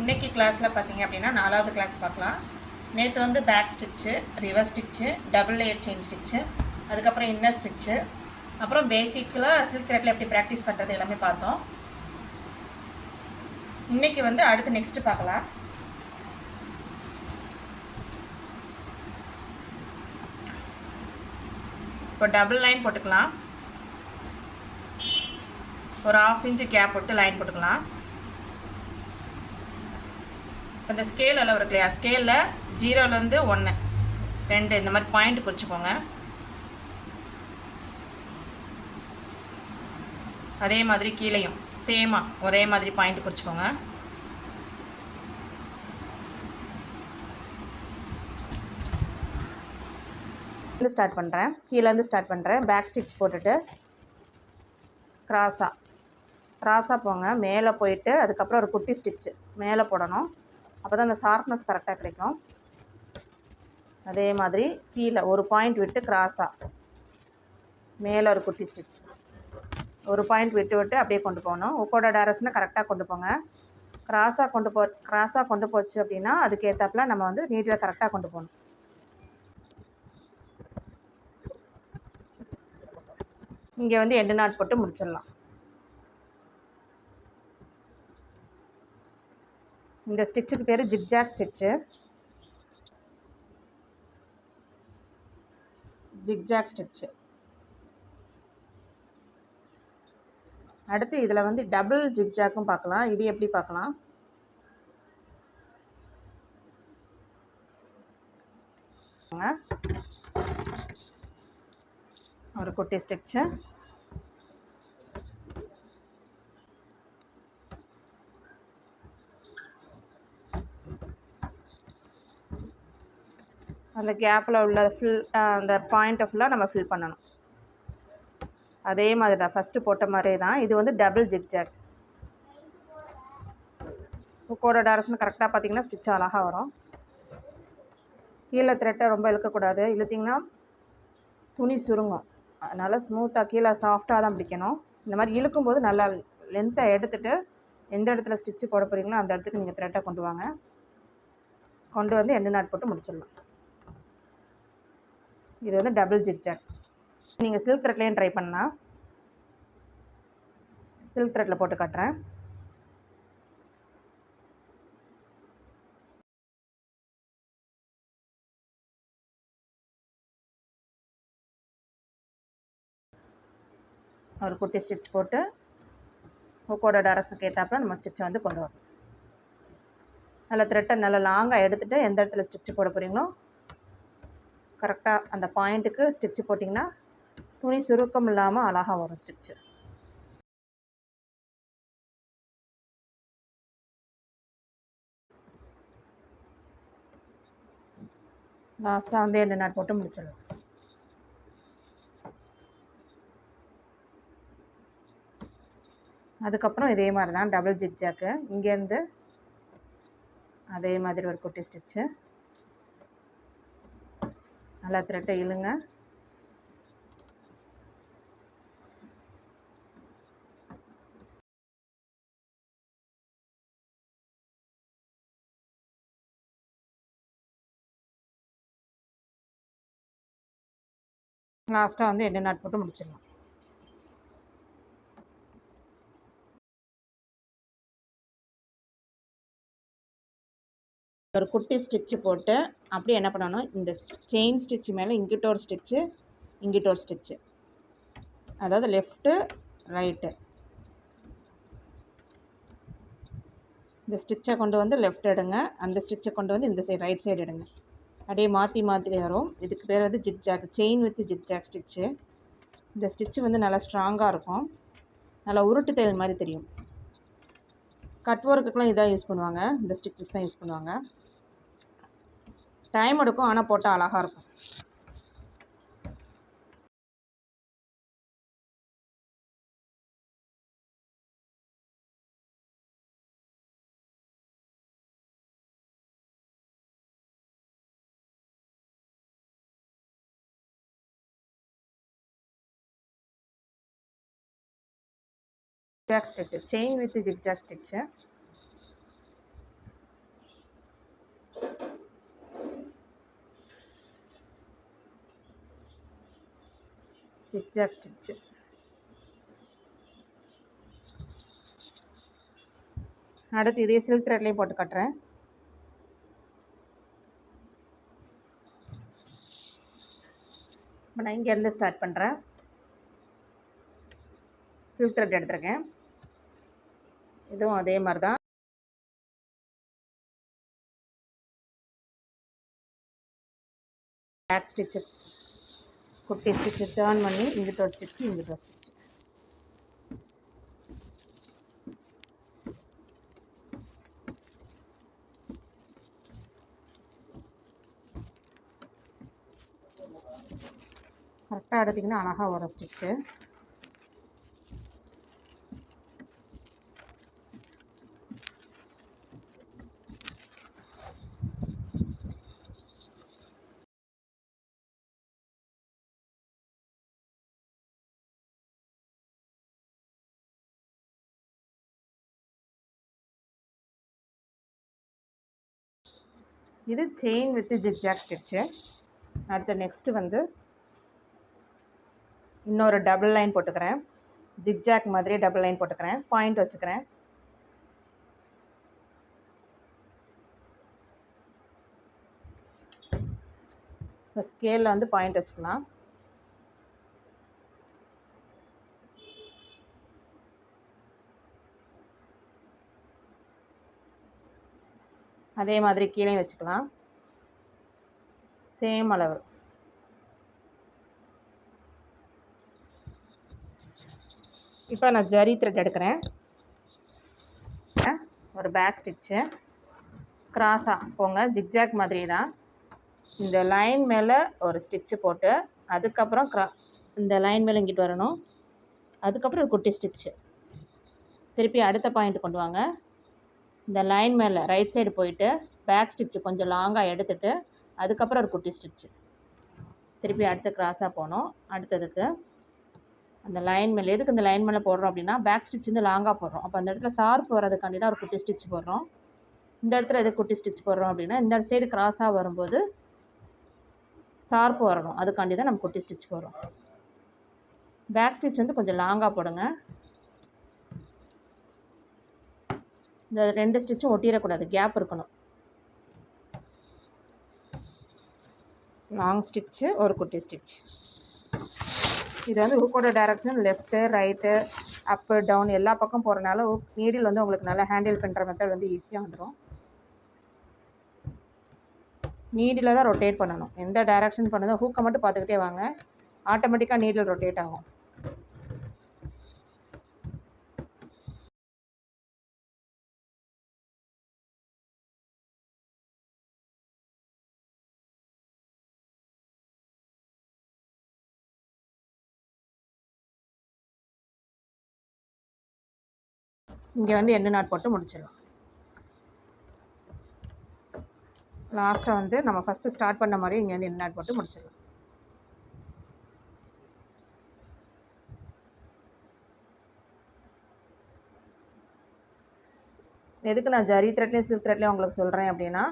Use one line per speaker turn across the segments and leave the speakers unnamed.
இன்றைக்கி கிளாஸில் பார்த்தீங்க அப்படின்னா நாலாவது கிளாஸ் பார்க்கலாம். நேற்று வந்து back stitch reverse stitch double layer chain stitch அதுக்கப்புறம் இன்னர் ஸ்டிச்சு அப்புறம் பேசிக்கில் சில்க் த்ரெட்டில் எப்படி ப்ராக்டிஸ் பண்ணுறது எல்லாமே பார்த்தோம். இன்னைக்கு வந்து அடுத்து நெக்ஸ்ட்டு பார்க்கலாம். இப்போ டபுள் லைன் போட்டுக்கலாம். ஒரு ஆஃப் இன்ச்சு கேப் போட்டு லைன் போட்டுக்கலாம். இந்த ஸ்கேல் அளவு இருக்கு இல்லையா? ஸ்கேலில் ஜீரோலேருந்து ஒன்று ரெண்டு இந்த மாதிரி பாயிண்ட் குறிச்சிக்கோங்க அதே மாதிரி கீழேயும் சேமாக ஒரே மாதிரி பாயிண்ட் குறிச்சிக்கோங்க இருந்து ஸ்டார்ட் பண்ணுறேன் கீழேருந்து ஸ்டார்ட் பண்ணுறேன் பேக் ஸ்டிச் போட்டுட்டு கிராஸாக க்ராஸாக போங்க. மேலே போயிட்டு அதுக்கப்புறம் ஒரு குட்டி ஸ்டிச்சு மேலே போடணும். அப்போ தான் அந்த ஷார்ப்னஸ் கரெக்டாக கிடைக்கும். அதே மாதிரி கீழே ஒரு பாயிண்ட் விட்டு கிராஸாக மேலே ஒரு குட்டி ஸ்டிச் ஒரு பாயிண்ட் விட்டு விட்டு அப்படியே கொண்டு போகணும். உக்கோட டேரக்ஷனை கரெக்டாக கொண்டு போங்க. கிராஸாக கொண்டு போ கிராஸாக கொண்டு போச்சு அப்படின்னா அதுக்கு நம்ம வந்து நீட்டில் கரெக்டாக கொண்டு போகணும். இங்கே வந்து எண்டு நாட் போட்டு முடிச்சிடலாம். இந்த ஸ்டிச்சுக்கு பேர் ஜிக்ஜாக் ஸ்டிச்சு. Zigzag stitch. அடுத்து இதில் வந்து டபுள் ஜிக்ஜாக்கும் பார்க்கலாம் இது எப்படி பார்க்கலாம் ஒரு குட்டி ஸ்டிச்சு. அந்த கேப்பில் உள்ள ஃபில் அந்த பாயிண்ட்டை ஃபுல்லாக நம்ம ஃபில் பண்ணணும். அதே மாதிரி தான் ஃபஸ்ட்டு போட்ட மாதிரியே தான். இது வந்து டபுள் ஜிக்ஜாக் ஹுக்கோட டைரக்ஷன் கரெக்டாக பார்த்தீங்கன்னா ஸ்டிச் அழகாக வரும். கீழே த்ரெட்டை ரொம்ப இழுக்கக்கூடாது. இழுத்திங்கன்னா துணி சுருங்கும். அதனால் ஸ்மூத்தாக கீழே சாஃப்டாக தான் பிடிக்கணும். இந்த மாதிரி இழுக்கும்போது நல்லா லென்த்தை எடுத்துகிட்டு எந்த இடத்துல ஸ்டிச்சு போட போகிறீங்களோ அந்த இடத்துக்கு நீங்கள் த்ரெட்டை கொண்டு வாங்க. கொண்டு வந்து எண்ணெய் நாட் போட்டு முடிச்சிடலாம். இது வந்து டபுள் ஜிக்ஜாக் நீங்கள் சில்க் த்ரெட்லேயும் ட்ரை பண்ணலாம். சில்க் த்ரெட்டில் போட்டு காட்டுறேன். ஒரு குட்டி ஸ்டிச் போட்டு ஹூக்கோட டரஸுக்கு ஏற்றாப்புல நம்ம ஸ்டிச்சை வந்து கொண்டு வரோம் நல்லா த்ரெட்டை நல்லா லாங்காக எடுத்துகிட்டு எந்த இடத்துல ஸ்டிச் போட போகிறீங்களோ கரெக்டாக அந்த பாயிண்ட்டுக்கு ஸ்டிச்சு போட்டிங்கன்னா துணி சுருக்கம் இல்லாமல் அழகாக வரும் ஸ்டிச்சு. லாஸ்ட்டாக வந்து எண்டு நாட் போட்டு முடிச்சிடலாம்? அதுக்கப்புறம் இதே மாதிரி தான் டபுள் ஜிக்ஜாக்கு இங்கேருந்து அதே மாதிரி ஒரு குட்டி ஸ்டிச்சு. நல்லா த்ரெட்டை இழுங்க. லாஸ்ட்டாக வந்து எண்டு நாட் போட்டு முடிச்சிடலாம். ஒரு குட்டி ஸ்டிச்சு போட்டு அப்படியே என்ன பண்ணணும்? இந்த செயின் ஸ்டிச்சு மேலே இங்கிட்ட ஒரு ஸ்டிச்சு இங்கிட்ட ஒரு ஸ்டிச்சு அதாவது லெஃப்ட்டு ரைட்டு இந்த ஸ்டிச்சை கொண்டு வந்து லெஃப்ட் எடுங்க. அந்த ஸ்டிச்சை கொண்டு வந்து இந்த சைடு ரைட் சைடு எடுங்க. அப்படியே மாற்றி மாற்றி வரும். இதுக்கு பேர் வந்து zigzag chain with zigzag stitch இந்த ஸ்டிச்சு வந்து நல்லா ஸ்ட்ராங்காக இருக்கும். நல்லா உருட்டு தையல் மாதிரி தெரியும். கட் ஒர்க்குக்கெலாம் இதாக யூஸ் பண்ணுவாங்க. இந்த ஸ்டிச்சஸ் தான் யூஸ் பண்ணுவாங்க. டைம் எடுக்கும் ஆனால் போட்டால் அழகாக இருக்கும். Zigzag stitch chain with zigzag stitch zigzag stitch அடுத்து இதே சில்க் த்ரெட்லேயும் போட்டு கட்டுறேன். இப்போ நான் இங்கேருந்து ஸ்டார்ட் பண்ணுறேன் சில்க் த்ரெட் எடுத்திருக்கேன். இதுவும் அதே மாதிரி தான் பேக் ஸ்டிச்சு குட்டி ஸ்டிச்சு டேர்ன் பண்ணி இங்கிட்ட ஒரு ஸ்டிச்சு இங்கிட்ட ஒரு ஸ்டிச்சு கரெக்டாக எடுத்திங்கன்னா அழகாக வரும் ஸ்டிச்சு இது செயின் வித் ஜிக்ஜாக் ஸ்டிச்சு அடுத்து நெக்ஸ்ட்டு வந்து இன்னொரு டபுள் லைன் போட்டுக்கிறேன். ஜிக்ஜாக் மாதிரி டபுள் லைன் போட்டுக்கிறேன். பாயிண்ட் வச்சுக்கிறேன். இப்போ ஸ்கேலில் வந்து பாயிண்ட் வச்சுக்கலாம். அதே மாதிரி கீழே வச்சுக்கலாம். சேம் அளவு. இப்போ நான் ஜரி த்ரெட் எடுக்கிறேன். ஒரு பேக் ஸ்டிச்சு கிராஸாக போங்க. ஜிக்ஜாக் மாதிரி தான். இந்த லைன் மேலே ஒரு ஸ்டிச்சு போட்டு அதுக்கப்புறம் க்ரா இந்த லைன் மேலே இங்கிட்டு வரணும். அதுக்கப்புறம் ஒரு குட்டி ஸ்டிச்சு திருப்பி அடுத்த பாயிண்ட் கொண்டு வாங்க. இந்த லைன் மேலே ரைட் சைடு போயிட்டு பேக் ஸ்டிச்சு கொஞ்சம் லாங்காக எடுத்துட்டு அதுக்கப்புறம் ஒரு குட்டி ஸ்டிச்சு திருப்பி அடுத்த கிராஸாக போனோம். அடுத்ததுக்கு அந்த லைன் மேலே எதுக்கு இந்த லைன் மேலே போடுறோம் அப்படின்னா பேக் ஸ்டிச் வந்து லாங்காக போடுறோம். அப்போ அந்த இடத்துல சார்ப்பு வர்றதுக்காண்டி தான் ஒரு குட்டி ஸ்டிச் போடுறோம். இந்த இடத்துல எதுக்கு குட்டி ஸ்டிச் போடுறோம் அப்படின்னா இந்த சைடு கிராஸாக வரும்போது சார்ப்பு வரணும். அதுக்காண்டி தான் நம்ம குட்டி ஸ்டிச் போடுறோம். பேக் ஸ்டிச் வந்து கொஞ்சம் லாங்காக போடுங்க. இந்த ரெண்டு ஸ்டிச்சும் ஒட்டிடக்கூடாது. கேப் இருக்கணும். லாங் ஸ்டிச்சு ஒரு குட்டி ஸ்டிச் இது வந்து ஹூக்கோட direction left right up down எல்லா பக்கம் போகிறனால நீடில் வந்து உங்களுக்கு நல்லா ஹேண்டில் பண்ணுற மெத்தட் வந்து ஈஸியாக வந்துடும் நீடில் தான் ரொட்டேட் பண்ணணும். எந்த டைரக்ஷன் பண்ணுதோ ஹூக்கை மட்டும் பார்த்துக்கிட்டே வாங்க. ஆட்டோமேட்டிக்காக நீடில் ரொட்டேட் ஆகும். இங்கே வந்து எண்டு நாட் போட்டு முடிச்சிடலாம் லாஸ்ட்டாக வந்து நம்ம ஃபஸ்ட்டு ஸ்டார்ட் பண்ண மாதிரி இங்கே வந்து எண்டு நாட் போட்டு முடிச்சிடலாம் எதுக்கு நான் ஜரி த்ரெட்லேயும் சில்க் த்ரெட்லேயும் உங்களுக்கு சொல்கிறேன் அப்படின்னா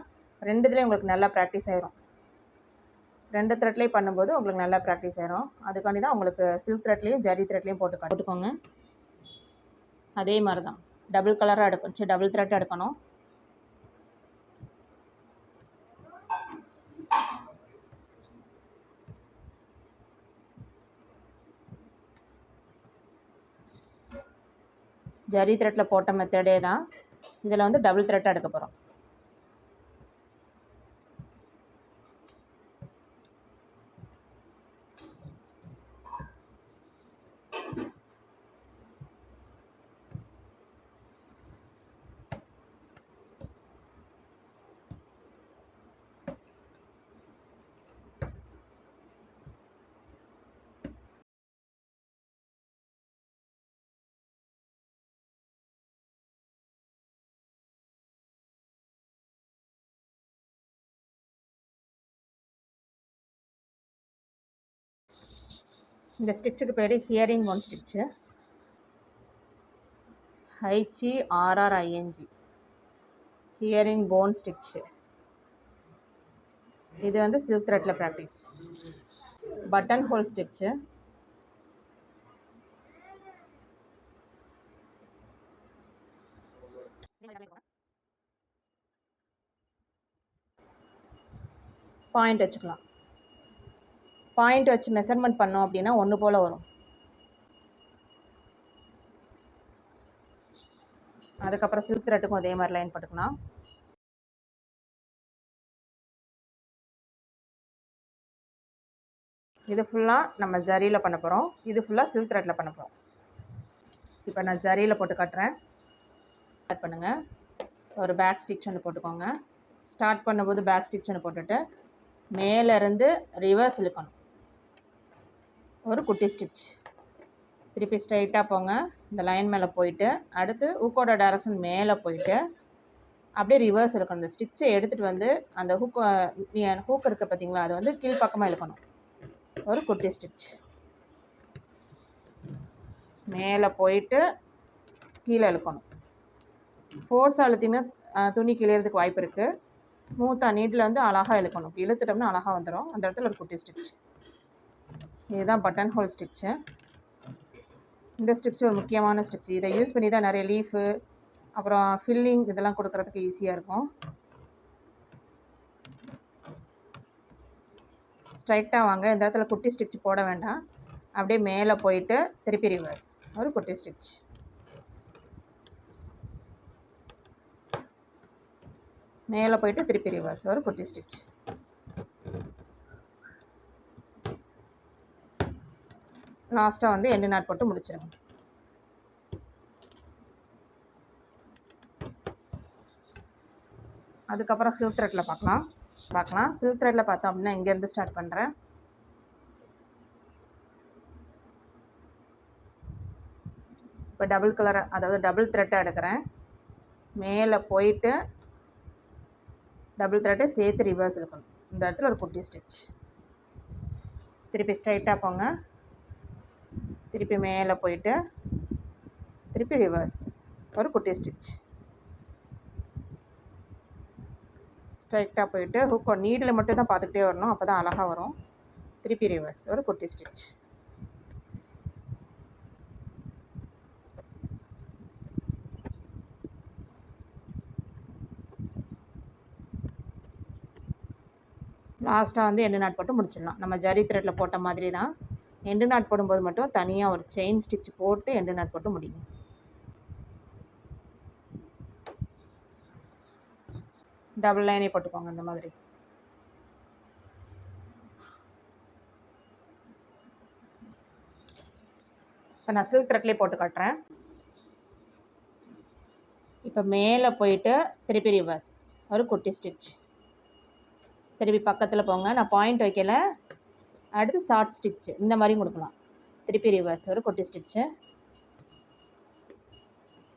ரெண்டுத்துலேயும் உங்களுக்கு நல்லா ப்ராக்டிஸ் ஆயிரும். ரெண்டு த்ரெட்லேயும் பண்ணும்போது உங்களுக்கு நல்லா ப்ராக்டிஸ் ஆயிரும். அதுக்காண்டி தான் உங்களுக்கு சில்க் த்ரெட்லேயும் ஜரி த்ரெட்லேயும் போட்டு போட்டுக்கோங்க. அதே மாதிரி தான் டபுள் கலராக எடுக்கணும். சரி டபுள் த்ரெட் எடுக்கணும். ஜரி த்ரெட்டில் போட்ட மெத்தடே தான். இதில் வந்து டபுள் த்ரெட் எடுக்க போகிறோம் இந்த ஸ்டிச்சுக்கு பேர் ஹியரிங் one stitch H R R I N G herringbone stitch இது வந்து silk த்ரெட்டில் practice button hole stitch point வச்சுக்கலாம். பாயிண்ட் வச்சு மெஷர்மெண்ட் பண்ணோம் அப்படின்னா ஒன்று போல் வரும். அதுக்கப்புறம் சில்க் த்ரெட்டுக்கும் அதே மாதிரி லைன் போட்டுக்கலாம். இது ஃபுல்லாக நம்ம ஜரியில் பண்ண போகிறோம் இது ஃபுல்லாக சில்க் த்ரெட்டில் பண்ண போகிறோம் இப்போ நான் ஜரியில் போட்டு காட்டுறேன். ஸ்டார்ட் பண்ணுங்கள் ஒரு பேக் ஸ்டிச் ஒன்று போட்டுக்கோங்க. ஸ்டார்ட் பண்ணும்போது பேக் ஸ்டிச் ஒன்று போட்டுட்டு மேலேருந்து ரிவர்ஸ் இழுக்கணும். ஒரு குட்டி ஸ்டிச் திருப்பி ஸ்ட்ரைட்டாக போங்க. இந்த லைன் மேலே போயிட்டு அடுத்து ஹுக்கோட டேரக்ஷன் மேலே போயிட்டு அப்படியே ரிவர்ஸ் இழுக்கணும். இந்த ஸ்டிச்சை எடுத்துகிட்டு வந்து அந்த ஹூக் ஹூக் இருக்குது பார்த்தீங்களா அதை வந்து கீழ்ப்பக்கமாக இழுக்கணும். ஒரு குட்டி ஸ்டிச் மேலே போயிட்டு கீழே இழுக்கணும். ஃபோர்ஸ் அழுத்திங்கன்னா துணி கிளியறதுக்கு வாய்ப்பு இருக்குது ஸ்மூத்தாக நீட்டில் வந்து அழகாக இழுக்கணும். இழுத்துட்டோம்னா அழகாக வந்துடும் அந்த இடத்துல ஒரு குட்டி ஸ்டிச் இதுதான் பட்டன் ஹோல் ஸ்டிச்சு இந்த ஸ்டிச் ஒரு முக்கியமான ஸ்டிச் இதை யூஸ் பண்ணி தான் நிறைய லீஃபு அப்புறம் ஃபில்லிங் இதெல்லாம் கொடுக்குறதுக்கு ஈஸியாக இருக்கும். ஸ்ட்ரைட்டாக வாங்க. இந்த இடத்துல குட்டி ஸ்டிச் போட வேண்டாம். அப்படியே மேலே போயிட்டு திருப்பி ரிவர்ஸ் ஒரு குட்டி ஸ்டிச் மேலே போயிட்டு திருப்பி ரிவர்ஸ் ஒரு குட்டி ஸ்டிச் லாஸ்ட்டாக வந்து எண்டு நாட் போட்டு முடிச்சிருங்க. அதுக்கப்புறம் சில்க் த்ரெட்டில் பார்க்கலாம் பார்க்கலாம் சில்க் த்ரெட்டில் பார்த்தோம் அப்படின்னா இங்கேருந்து ஸ்டார்ட் பண்ணுறேன் இப்போ டபுள் கலர் அதாவது டபுள் த்ரெட்டை எடுக்கிறேன். மேலே போயிட்டு டபுள் த்ரெட்டை சேர்த்து ரிவர்ஸ் இருக்கணும் இந்த இடத்துல ஒரு குட்டி ஸ்டிச் திருப்பி ஸ்ட்ரைட்டாக போங்க. திருப்பி மேலே போயிட்டு திருப்பி ரிவர்ஸ் ஒரு குட்டி ஸ்டிச் ஸ்ட்ரைட்டாக போயிட்டு ஹூக்கோ நீடில் மட்டும் தான் பார்த்துக்கிட்டே வரணும். அப்போ தான் அழகாக வரும். திருப்பி ரிவர்ஸ் ஒரு குட்டி ஸ்டிச் லாஸ்ட்டாக வந்து எண்டு நாட் போட்டு முடிச்சிடலாம். நம்ம ஜரி த்ரெட்டில் போட்ட மாதிரி தான் எண்டு நாட் போடும்போது மட்டும் தனியாக ஒரு செயின் ஸ்டிச் போட்டு எண்டு நாட் போட்டு முடியும் டபுள் லைனே போட்டுக்கோங்க இந்த மாதிரி. இப்போ நான் சில்க் த்ரெட்லேயே போட்டு காட்டுறேன். இப்போ மேலே போயிட்டு திருப்பி ரிவர்ஸ் ஒரு குட்டி ஸ்டிச் திருப்பி பக்கத்தில் போங்க. நான் பாயிண்ட் வைக்கல. அடுத்து ஷார்ட் ஸ்டிச்சு இந்த மாதிரியும் கொடுக்கலாம். திருப்பி ரிவர்ஸ் ஒரு கொட்டி ஸ்டிச்சு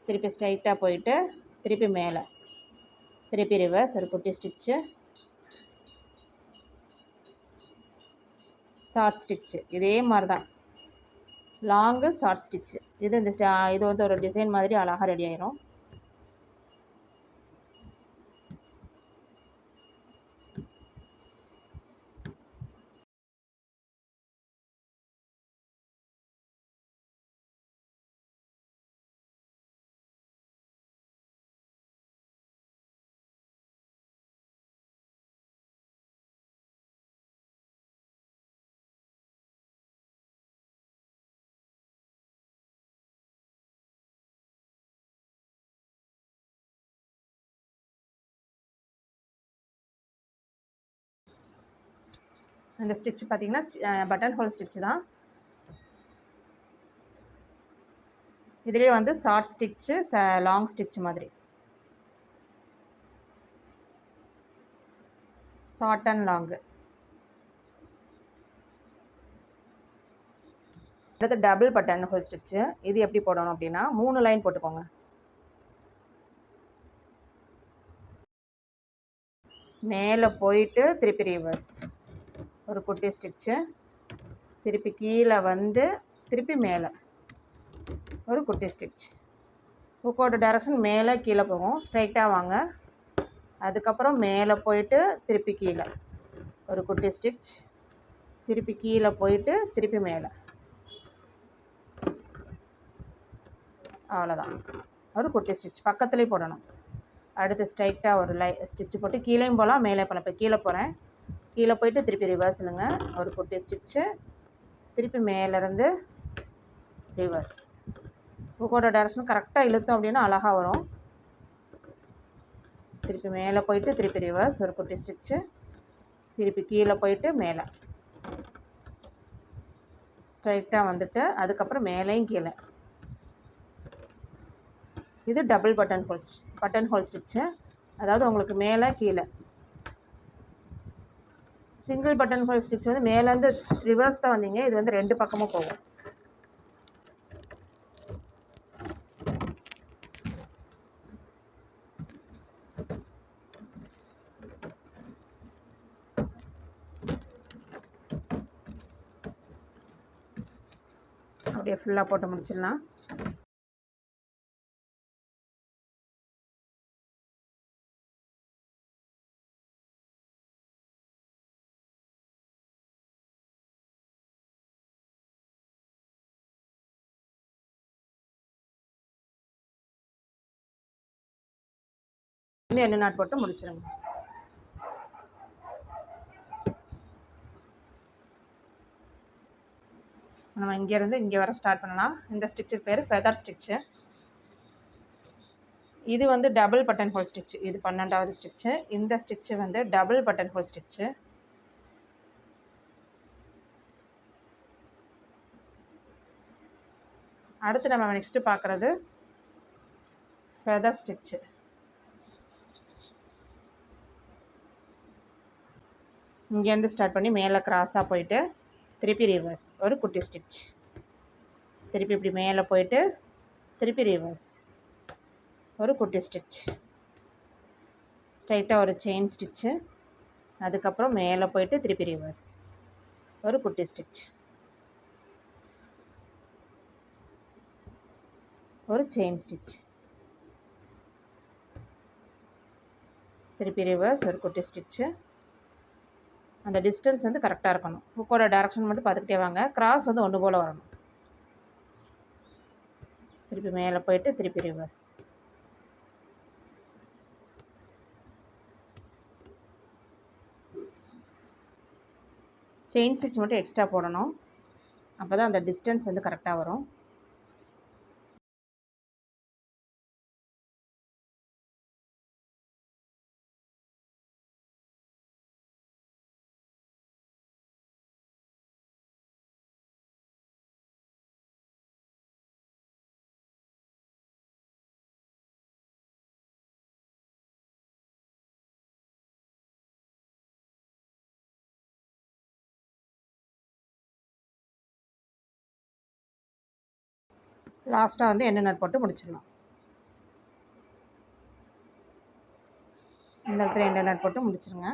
திருப்பி ஸ்ட்ரைட்டாக போயிட்டு திருப்பி மேலே. திருப்பி ரிவர்ஸ் ஒரு குட்டி ஸ்டிச்சு ஷார்ட் ஸ்டிச்சு இதே மாதிரி தான் லாங்கு ஷார்ட் ஸ்டிச்சு இது இந்த இது வந்து ஒரு டிசைன் மாதிரி அழகாக ரெடி ஆயிரும். இந்த ஸ்டிச் பார்த்தீங்கன்னா பட்டன் ஹோல் ஸ்டிச் தான். இதுலேயே வந்து ஷார்ட் ஸ்டிச்சு லாங் ஸ்டிச் மாதிரி. ஷார்ட் அண்ட் லாங்கு அடுத்து டபுள் பட்டன் ஹோல் ஸ்டிச்சு இது எப்படி போடணும் அப்படின்னா மூணு லைன் போட்டுக்கோங்க. மேலே போயிட்டு திருப்பி ரிவர்ஸ் ஒரு குட்டி ஸ்டிச்சு திருப்பி கீழே வந்து திருப்பி மேலே. ஒரு குட்டி ஸ்டிச் ஹுக்கோட டைரக்ஷன் மேலே கீழே போகும். ஸ்ட்ரைட்டாக வாங்க. அதுக்கப்புறம் மேலே போயிட்டு திருப்பி கீழே. ஒரு குட்டி ஸ்டிச் திருப்பி கீழே போயிட்டு திருப்பி மேலே. அவ்வளோதான் ஒரு குட்டி ஸ்டிச் பக்கத்துலேயும் போடணும். அடுத்து ஸ்ட்ரைட்டாக ஒரு லை ஸ்டிச் போட்டு கீழேயும் போகலாம் மேலே போகலாம். இப்போ கீழே போகிறேன் கீழே போயிட்டு திருப்பி ரிவர்ஸ்லுங்க ஒரு குட்டி ஸ்டிச்சு திருப்பி மேலேருந்து ரிவர்ஸ் ஹூக்கோட டேரக்ஷன் கரெக்டாக இழுத்தோம் அப்படின்னா அழகாக வரும். திருப்பி மேலே போயிட்டு திருப்பி ரிவர்ஸ் ஒரு குட்டி ஸ்டிச்சு திருப்பி கீழே போயிட்டு மேலே. ஸ்ட்ரைட்டாக வந்துட்டு அதுக்கப்புறம் மேலேயும் கீழே. இது double button hole button hole stitch அதாவது உங்களுக்கு மேலே கீழே. சிங்கிள் பட்டன் ஹோல் ஸ்டிச் வந்து மேலேருந்து ரிவர்ஸ் தான் வந்தீங்க. இது வந்து ரெண்டு பக்கமும் போகும். அப்படியே ஃபுல்லாக போட்டு முடிச்சிடலாம். வந்து எண்ணெய் நாட் போட்டு முடிச்சிருங்க. நம்ம இங்கேருந்து இங்கே வர ஸ்டார்ட் பண்ணலாம். இந்த ஸ்டிச்சுக்கு பேர் ஃபெதர் ஸ்டிச்சு இது வந்து டபுள் பட்டன் ஹோல் ஸ்டிச்சு இது பன்னெண்டாவது ஸ்டிச்சு இந்த ஸ்டிச்சு வந்து டபுள் பட்டன் ஹோல் ஸ்டிச்சு அடுத்து நம்ம நெக்ஸ்ட்டு பார்க்குறது ஃபெதர் ஸ்டிச்சு இங்கேருந்து ஸ்டார்ட் பண்ணி மேலே க்ராஸாக போயிட்டு திருப்பி ரிவர்ஸ் ஒரு குட்டி ஸ்டிச் திருப்பி இப்படி மேலே போயிட்டு திருப்பி ரிவர்ஸ் ஒரு குட்டி ஸ்டிச் ஸ்ட்ரைட்டாக ஒரு செயின் ஸ்டிச்சு அதுக்கப்புறம் மேலே போயிட்டு திருப்பி ரிவர்ஸ் ஒரு குட்டி ஸ்டிச் ஒரு செயின் ஸ்டிச் திருப்பி ரிவர்ஸ் ஒரு குட்டி ஸ்டிச்சு அந்த டிஸ்டன்ஸ் வந்து கரெக்டாக இருக்கணும். புக்கோட டேரக்ஷன் மட்டும் பார்த்துக்கிட்டே வாங்க. கிராஸ் வந்து ஒன்று போல் வரணும். திருப்பி மேலே போயிட்டு திருப்பி ரிவர்ஸ் செயின் ஸ்டிச் மட்டும் எக்ஸ்ட்ரா போடணும். அப்போ தான் அந்த டிஸ்டன்ஸ் வந்து கரெக்டாக வரும். லாஸ்ட்டாக வந்து எண்ணெய் நட் போட்டு முடிச்சிடலாம். இந்த இடத்துல எண்ணெய் நட் போட்டு முடிச்சிருங்க.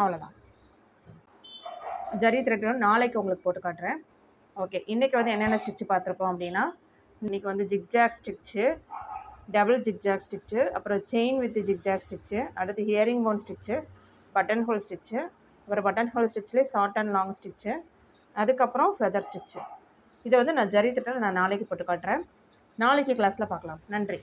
அவ்வளோதான் ஜரி த்ரெட் நாளைக்கு உங்களுக்கு போட்டு காட்டுறேன். ஓகே இன்றைக்கி வந்து என்னென்ன ஸ்டிச்சு பார்த்துருக்கோம் அப்படின்னா இன்றைக்கி வந்து zigzag stitch double zigzag stitch அப்புறம் செயின் வித் ஜிக்ஜாக் ஸ்டிச்சு அடுத்து herringbone stitch button hole stitch அப்புறம் பட்டன் ஹோல் ஸ்டிச்சில் ஷார்ட் அண்ட் லாங் ஸ்டிச்சு அதுக்கப்புறம் ஃபெதர் ஸ்டிச்சு இதை வந்து நான் ஜரி திட்டம் நான் நாளைக்கு போட்டு காட்டுறேன். நாளைக்கு கிளாஸில் பார்க்கலாம். நன்றி.